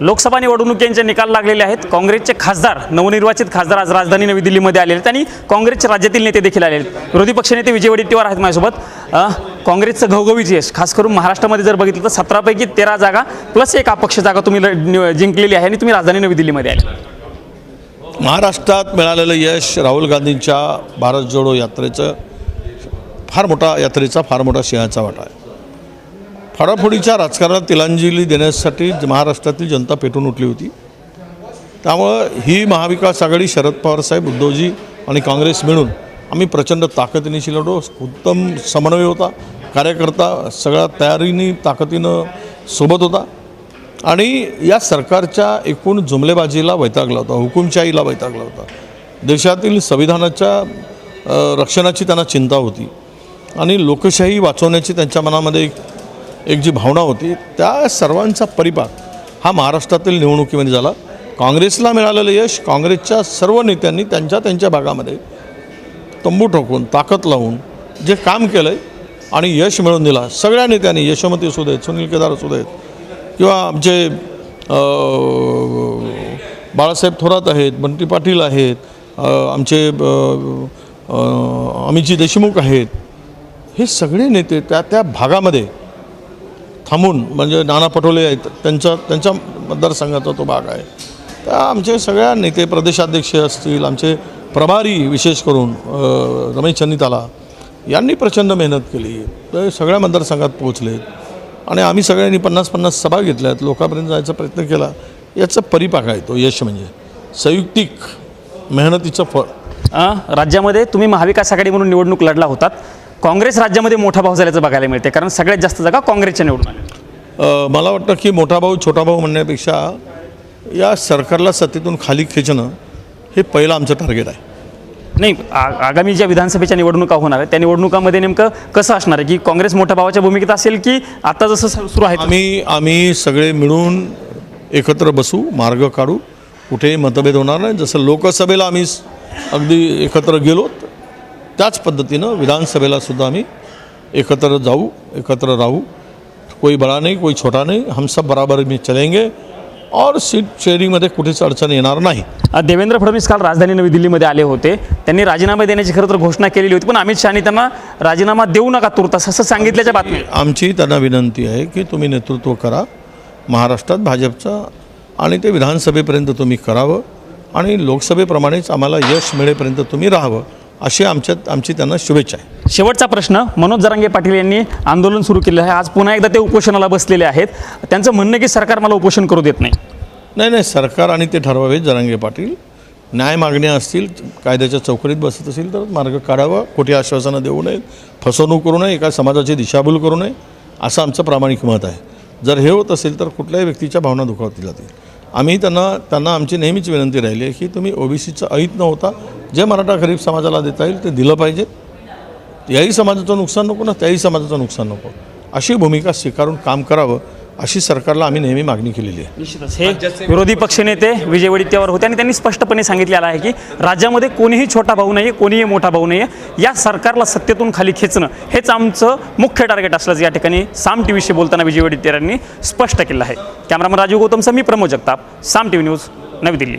लोकसभा निवडणुकींचे निकाल लागलेले आहेत. काँग्रेसचे खासदार नवनिर्वाचित खासदार आज राजधानी नवी दिल्लीमध्ये आलेले आहेत आणि काँग्रेसचे राज्यातील नेते देखील आलेले आहेत. विरोधी पक्षनेते विजय वडेट्टीवार आहेत माझ्यासोबत. काँग्रेसचं घवघवीची यश खास करून महाराष्ट्रामध्ये जर बघितलं तर सतरापैकी तेरा जागा प्लस एक अपक्ष जागा तुम्ही जिंकलेली आहे आणि तुम्ही राजधानी नवी दिल्लीमध्ये आले. महाराष्ट्रात मिळालेलं यश राहुल गांधींच्या भारत जोडो यात्रेचं फार मोठा यात्रेचा फार मोठा सिंहाचा वाटा आहे. फोडाफोडीच्या राजकारणात तिलांजली देण्यासाठी महाराष्ट्रातील जनता पेटून उठली होती. त्यामुळं ही महाविकास आघाडी शरद पवार साहेब उद्धवजी आणि काँग्रेस मिळून आम्ही प्रचंड ताकदीनिशी लढो उत्तम समन्वय होता. कार्यकर्ता सगळ्या तयारीने ताकदीनं सोबत होता. आणि या सरकारच्या एकूण जुमलेबाजीला वैतागला होता हुकुमशाहीला वैतागला होता. देशातील संविधानाच्या रक्षणाची त्यांना चिंता होती. आणि लोकशाही वाचवण्याची त्यांच्या मनामध्ये एक एक जी भावना होती त्या सर्वांचा परिपाक हा महाराष्ट्रातील निवडणुकीमध्ये झाला. काँग्रेसला मिळालेलं यश काँग्रेसच्या सर्व नेत्यांनी त्यांच्या त्यांच्या भागामध्ये तंबू ठोकून ताकद लावून जे काम केलं आहे आणि यश मिळवून दिला. सगळ्या नेत्यांनी यशोमती असू देत सुनील केदार असू देत किंवा आमचे बाळासाहेब थोरात आहेत बंटी पाटील आहेत आमचे अमितजी देशमुख आहेत. हे सगळे नेते त्या त्या भागामध्ये थांबून म्हणजे नाना पटोले आहेत त्यांचा त्यांच्या मतदारसंघाचा तो भाग आहे. तर आमचे सगळ्या नेते प्रदेशाध्यक्ष असतील आमचे प्रभारी विशेष करून रमेश चन्निताला यांनी प्रचंड मेहनत केली. ते सगळ्या मतदारसंघात पोहोचलेत आणि आम्ही सगळ्यांनी पन्नास पन्नास सभा घेतल्यात लोकांपर्यंत जायचा प्रयत्न केला. याचा परिपाक आहे तो यश म्हणजे. संयुक्तिक मेहनतीचं फळ. राज्यामध्ये तुम्ही महाविकास आघाडी म्हणून निवडणूक लढला होतात. काँग्रेस राज्यामध्ये मोठा भाव झाल्याचं बघायला मिळते कारण सगळ्यात जास्त जागा काँग्रेसच्या निवडून आल्या. मला वाटतं की मोठा भाऊ छोटा भाऊ म्हणण्यापेक्षा या सरकारला सत्तेतून खाली खेचणं हे पहिलं आमचं टार्गेट आहे. नाही आगामी ज्या विधानसभेच्या निवडणुका होणार आहेत त्या निवडणुकामध्ये नेमकं कसं असणार आहे? की काँग्रेस मोठ्या भावाच्या भूमिकेत असेल की आता जसं सुरू आहे आम्ही आम्ही सगळे मिळून एकत्र बसू मार्ग काढू कुठेही मतभेद होणार नाही. जसं लोकसभेला आम्ही अगदी एकत्र गेलो त्याच पद्धतीनं विधानसभेला सुद्धा आम्ही एकत्र जाऊ एकत्र राहू. कोई बडा नाही कोई छोटा नाही हम सब बराबर में चलेंगे और सीट शेअरिंगमध्ये कुठेच अडचण येणार नाही. देवेंद्र फडणवीस काल राजधानी नवी दिल्लीमध्ये आले होते. त्यांनी राजीनामा देण्याची खरं तर घोषणा केलेली होती पण अमित शहानी त्यांना राजीनामा देऊ नका तुर्तास असं सांगितल्याच्या बातमी आमची त्यांना विनंती आहे की तुम्ही नेतृत्व करा महाराष्ट्रात भाजपचा आणि ते विधानसभेपर्यंत तुम्ही करावं आणि लोकसभेप्रमाणेच आम्हाला यश मिळेपर्यंत तुम्ही राहावं. अशी आमच्यात आमची त्यांना शुभेच्छा आहे. शेवटचा प्रश्न मनोज जरांगे पाटील यांनी आंदोलन सुरू केलं आहे. आज पुन्हा एकदा ते उपोषणाला बसलेले आहेत. त्यांचं म्हणणं की सरकार मला उपोषण करू देत नाही. नाही नाही सरकार आणि ते ठरवावे जरांगे पाटील. न्याय मागण्या असतील कायद्याच्या चौकटीत बसत असेल तर मार्ग काढावा. खोटी आश्वासनं देऊ नयेत फसवणूक करू नये एका समाजाची दिशाभूल करू नये असं आमचं प्रामाणिक मत आहे. जर हे होत असेल तर कुठल्याही व्यक्तीच्या भावना दुखावतील जातील आम्ही त्यांना त्यांना आमची नेहमीच विनंती राहिली आहे की तुम्ही ओबीसीचं ऐत न होता जे मराठा गरीब समाजाला देता येईल ते दिलं पाहिजे. याही समाजाचं नुकसान नको ना त्याही समाजाचं नुकसान नको. अशी भूमिका स्वीकारून काम करावं अशी सरकारला आम्ही नेहमी मागणी केलेली आहे. निश्चितच. हे विरोधी पक्षनेते विजय वडेट्टीवार होते आणि त्यांनी स्पष्टपणे सांगितलेलं आहे की राज्यामध्ये कोणीही छोटा भाऊ नाही कोणीही मोठा भाऊ नाही या सरकारला सत्तेतून खाली खेचणं हेच आमचं मुख्य टार्गेट असल्याचं या ठिकाणी साम टी व्हीशी बोलताना विजय वडेट्टीवार यांनी स्पष्ट केलं आहे. कॅमेरामन राजीव गौतमसह मी Pramod Jagtap Saam T V news Navi Delhi.